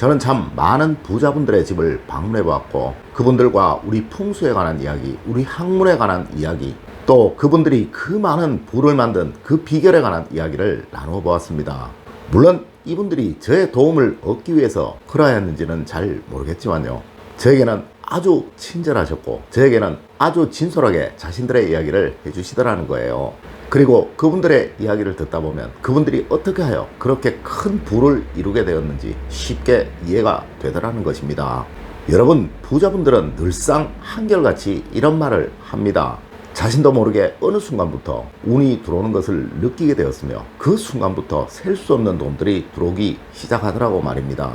저는 참 많은 부자분들의 집을 방문해 보았고 그분들과 우리 풍수에 관한 이야기, 우리 학문에 관한 이야기, 또 그분들이 그 많은 부를 만든 그 비결에 관한 이야기를 나누어 보았습니다. 물론 이분들이 저의 도움을 얻기 위해서 그러했는지는 잘 모르겠지만요. 저에게는 아주 친절하셨고 저에게는 아주 진솔하게 자신들의 이야기를 해주시더라는 거예요. 그리고 그분들의 이야기를 듣다 보면 그분들이 어떻게 하여 그렇게 큰 부를 이루게 되었는지 쉽게 이해가 되더라는 것입니다. 여러분, 부자분들은 늘상 한결같이 이런 말을 합니다. 자신도 모르게 어느 순간부터 운이 들어오는 것을 느끼게 되었으며 그 순간부터 셀 수 없는 돈들이 들어오기 시작하더라고 말입니다.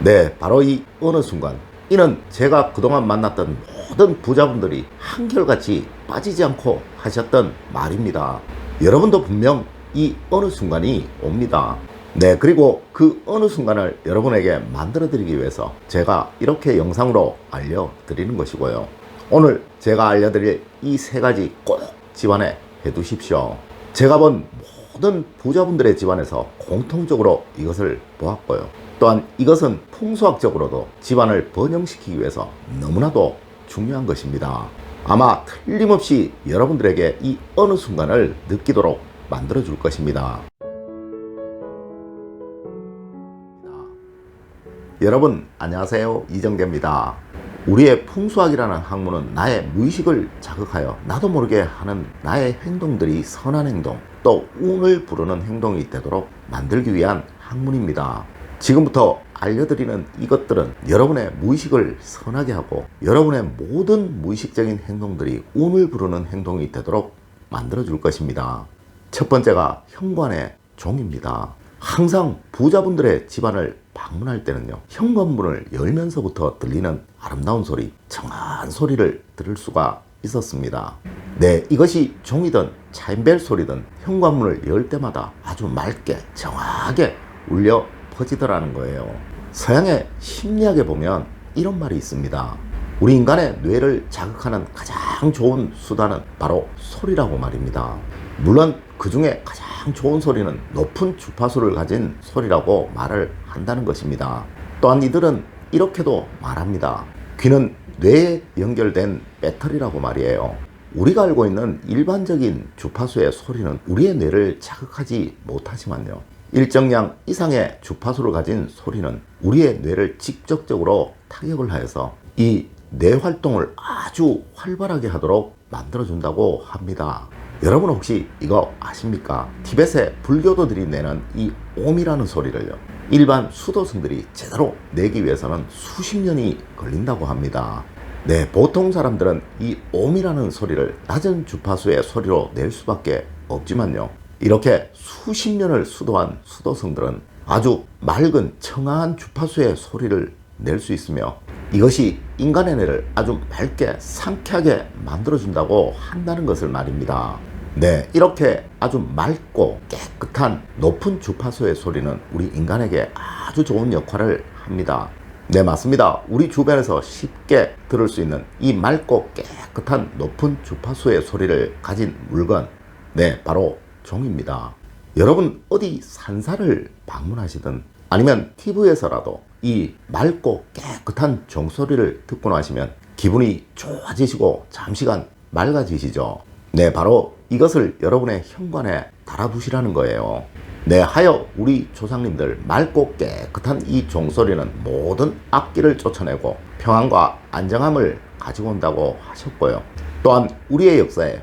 네, 바로 이 어느 순간. 이는 제가 그동안 만났던 모든 부자분들이 한결같이 빠지지 않고 하셨던 말입니다. 여러분도 분명 이 어느 순간이 옵니다. 네, 그리고 그 어느 순간을 여러분에게 만들어 드리기 위해서 제가 이렇게 영상으로 알려드리는 것이고요. 오늘 제가 알려드릴 이 세 가지 꼭 집안에 해 두십시오. 제가 본 모든 부자분들의 집안에서 공통적으로 이것을 보았고요. 또한 이것은 풍수학적으로도 집안을 번영시키기 위해서 너무나도 중요한 것입니다. 아마 틀림없이 여러분들에게 이 어느 순간을 느끼도록 만들어 줄 것입니다. 여러분 안녕하세요 이정대입니다. 우리의 풍수학이라는 학문은 나의 무의식을 자극하여 나도 모르게 하는 나의 행동들이 선한 행동 또 운을 부르는 행동이 되도록 만들기 위한 학문입니다. 지금부터 알려드리는 이것들은 여러분의 무의식을 선하게 하고 여러분의 모든 무의식적인 행동들이 운을 부르는 행동이 되도록 만들어 줄 것입니다. 첫 번째가 현관의 종입니다. 항상 부자분들의 집안을 방문할 때는요, 현관문을 열면서부터 들리는 아름다운 소리, 청한 소리를 들을 수가 있었습니다. 네, 이것이 종이든 차인벨 소리든 현관문을 열 때마다 아주 맑게, 정확하게 울려 퍼지더라는 거예요. 서양의 심리학에 보면 이런 말이 있습니다. 우리 인간의 뇌를 자극하는 가장 좋은 수단은 바로 소리라고 말입니다. 물론 그 중에 가장 좋은 소리는 높은 주파수를 가진 소리라고 말을 한다는 것입니다. 또한 이들은 이렇게도 말합니다. 귀는 뇌에 연결된 배터리라고 말이에요. 우리가 알고 있는 일반적인 주파수의 소리는 우리의 뇌를 자극하지 못하지만요. 일정량 이상의 주파수를 가진 소리는 우리의 뇌를 직접적으로 타격을 하여서 이 뇌 활동을 아주 활발하게 하도록 만들어준다고 합니다. 여러분 혹시 이거 아십니까? 티벳의 불교도들이 내는 이 옴이라는 소리를요. 일반 수도승들이 제대로 내기 위해서는 수십 년이 걸린다고 합니다. 네, 보통 사람들은 이 옴이라는 소리를 낮은 주파수의 소리로 낼 수밖에 없지만요. 이렇게 수십 년을 수도한 수도승들은 아주 맑은 청아한 주파수의 소리를 낼 수 있으며 이것이 인간의 뇌를 아주 맑게 상쾌하게 만들어준다고 한다는 것을 말입니다. 네, 이렇게 아주 맑고 깨끗한 높은 주파수의 소리는 우리 인간에게 아주 좋은 역할을 합니다. 네, 맞습니다. 우리 주변에서 쉽게 들을 수 있는 이 맑고 깨끗한 높은 주파수의 소리를 가진 물건, 네, 바로 종입니다. 여러분, 어디 산사를 방문하시든 아니면 TV에서라도 이 맑고 깨끗한 종소리를 듣고 나시면 기분이 좋아지시고 잠시간 맑아지시죠. 네, 바로 이것을 여러분의 현관에 달아두시라는 거예요. 네, 하여 우리 조상님들 맑고 깨끗한 이 종소리는 모든 악기를 쫓아내고 평안과 안정함을 가지고 온다고 하셨고요. 또한 우리의 역사에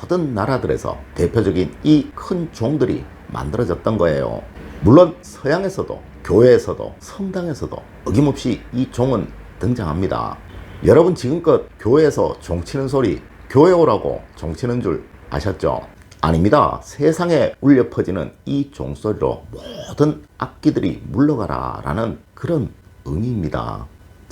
모든 나라들에서 대표적인 이 큰 종들이 만들어졌던 거예요. 물론 서양에서도 교회에서도 성당에서도 어김없이 이 종은 등장합니다. 여러분 지금껏 교회에서 종치는 소리 교회 오라고 종치는 줄 아셨죠? 아닙니다. 세상에 울려 퍼지는 이 종소리로 모든 악기들이 물러가라 라는 그런 의미입니다.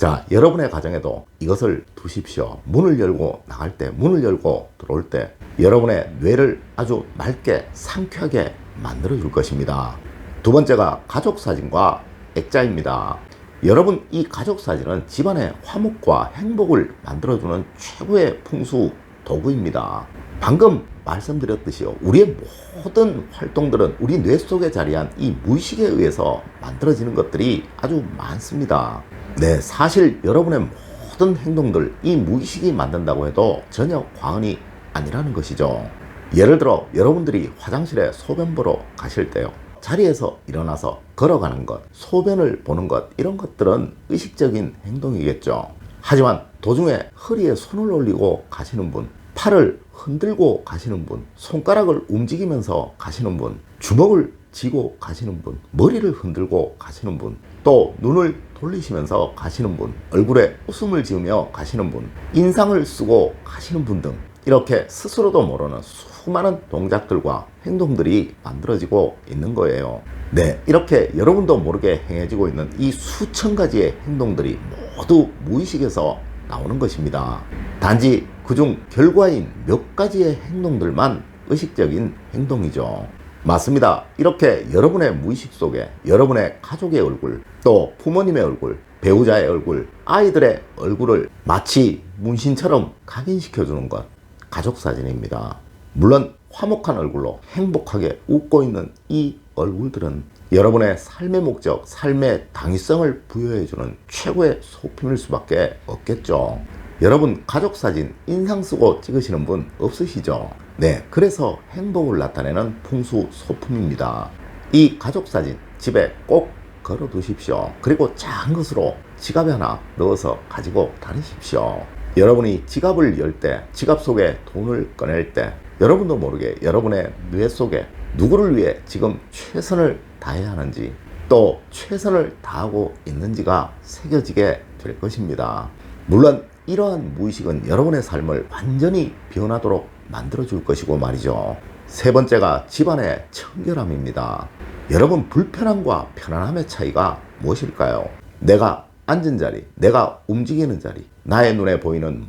자, 여러분의 가정에도 이것을 두십시오. 문을 열고 나갈 때, 문을 열고 들어올 때, 여러분의 뇌를 아주 맑게 상쾌하게 만들어 줄 것입니다. 두 번째가 가족 사진과 액자입니다. 여러분, 이 가족 사진은 집안의 화목과 행복을 만들어주는 최고의 풍수 도구입니다. 방금 말씀드렸듯이요. 우리의 모든 활동들은 우리 뇌 속에 자리한 이 무의식에 의해서 만들어지는 것들이 아주 많습니다. 네, 사실 여러분의 모든 행동들 이 무의식이 만든다고 해도 전혀 과언이 아니라는 것이죠. 예를 들어 여러분들이 화장실에 소변 보러 가실 때요. 자리에서 일어나서 걸어가는 것, 소변을 보는 것, 이런 것들은 의식적인 행동이겠죠. 하지만 도중에 허리에 손을 올리고 가시는 분, 팔을 흔들고 가시는 분, 손가락을 움직이면서 가시는 분, 주먹을 쥐고 가시는 분, 머리를 흔들고 가시는 분, 또 눈을 돌리시면서 가시는 분, 얼굴에 웃음을 지으며 가시는 분, 인상을 쓰고 가시는 분 등 이렇게 스스로도 모르는 수많은 동작들과 행동들이 만들어지고 있는 거예요. 네, 이렇게 여러분도 모르게 행해지고 있는 이 수천 가지의 행동들이 모두 무의식에서 나오는 것입니다. 단지 그중 결과인 몇 가지의 행동들만 의식적인 행동이죠. 맞습니다. 이렇게 여러분의 무의식 속에 여러분의 가족의 얼굴, 또 부모님의 얼굴, 배우자의 얼굴, 아이들의 얼굴을 마치 문신처럼 각인시켜주는 것, 가족 사진입니다. 물론 화목한 얼굴로 행복하게 웃고 있는 이 얼굴들은 여러분의 삶의 목적, 삶의 당위성을 부여해주는 최고의 소품일 수밖에 없겠죠. 여러분 가족 사진 인상 쓰고 찍으시는 분 없으시죠? 네, 그래서 행복을 나타내는 풍수 소품입니다. 이 가족 사진 집에 꼭 걸어 두십시오. 그리고 작은 것으로 지갑에 하나 넣어서 가지고 다니십시오. 여러분이 지갑을 열 때, 지갑 속에 돈을 꺼낼 때, 여러분도 모르게 여러분의 뇌 속에 누구를 위해 지금 최선을 다해야 하는지, 또 최선을 다하고 있는지가 새겨지게 될 것입니다. 물론 이러한 무의식은 여러분의 삶을 완전히 변하도록 만들어 줄 것이고 말이죠. 세 번째가 집안의 청결함입니다. 여러분 불편함과 편안함의 차이가 무엇일까요? 내가 앉은 자리, 내가 움직이는 자리, 나의 눈에 보이는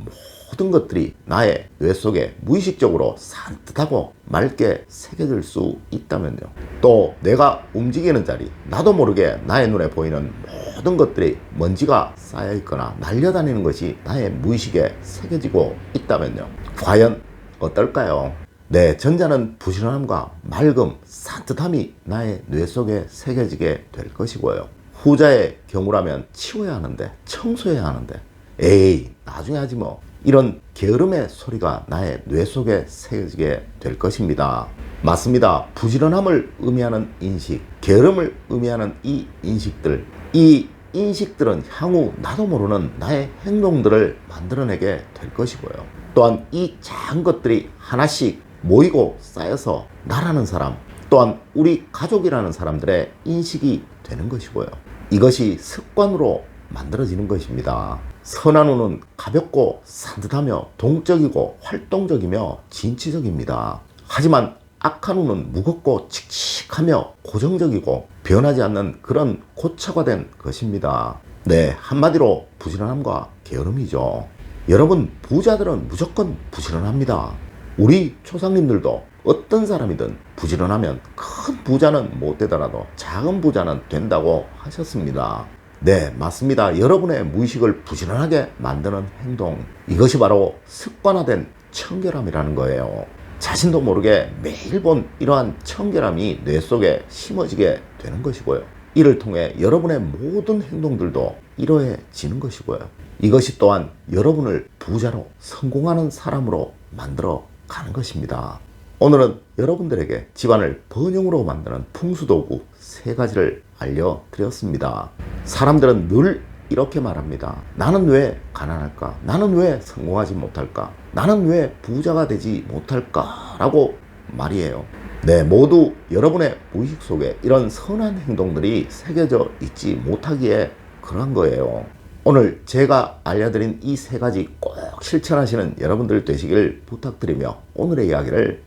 모든 것들이 나의 뇌 속에 무의식적으로 산뜻하고 맑게 새겨질 수 있다면요. 또 내가 움직이는 자리, 나도 모르게 나의 눈에 보이는 모든 것들이 먼지가 쌓여 있거나 날려다니는 것이 나의 무의식에 새겨지고 있다면요. 과연 어떨까요? 네, 전자는 부지런함과 맑음, 산뜻함이 나의 뇌 속에 새겨지게 될 것이고요. 후자의 경우라면 치워야 하는데, 청소해야 하는데, 에이, 나중에 하지 뭐. 이런 게으름의 소리가 나의 뇌 속에 새겨지게 될 것입니다. 맞습니다. 부지런함을 의미하는 인식, 게으름을 의미하는 이 인식들, 이 인식들은 향후 나도 모르는 나의 행동들을 만들어내게 될 것이고요. 또한 이 작은 것들이 하나씩 모이고 쌓여서 나라는 사람, 또한 우리 가족이라는 사람들의 인식이 되는 것이고요. 이것이 습관으로 만들어지는 것입니다. 선한 우는 가볍고 산뜻하며 동적이고 활동적이며 진취적입니다. 하지만 악한 우는 무겁고 칙칙하며 고정적이고 변하지 않는 그런 고착화된 것입니다. 네, 한마디로 부지런함과 게으름이죠. 여러분, 부자들은 무조건 부지런합니다. 우리 조상님들도 어떤 사람이든 부지런하면 큰 부자는 못 되더라도 작은 부자는 된다고 하셨습니다. 네, 맞습니다. 여러분의 무의식을 부지런하게 만드는 행동. 이것이 바로 습관화된 청결함이라는 거예요. 자신도 모르게 매일 본 이러한 청결함이 뇌 속에 심어지게 되는 것이고요. 이를 통해 여러분의 모든 행동들도 이러해지는 것이고요. 이것이 또한 여러분을 부자로 성공하는 사람으로 만들어 가는 것입니다. 오늘은 여러분들에게 집안을 번영으로 만드는 풍수도구 세 가지를 알려드렸습니다. 사람들은 늘 이렇게 말합니다. 나는 왜 가난할까? 나는 왜 성공하지 못할까? 나는 왜 부자가 되지 못할까? 라고 말이에요. 네, 모두 여러분의 무의식 속에 이런 선한 행동들이 새겨져 있지 못하기에 그런 거예요. 오늘 제가 알려드린 이 세 가지 꼭 실천하시는 여러분들 되시길 부탁드리며 오늘의 이야기를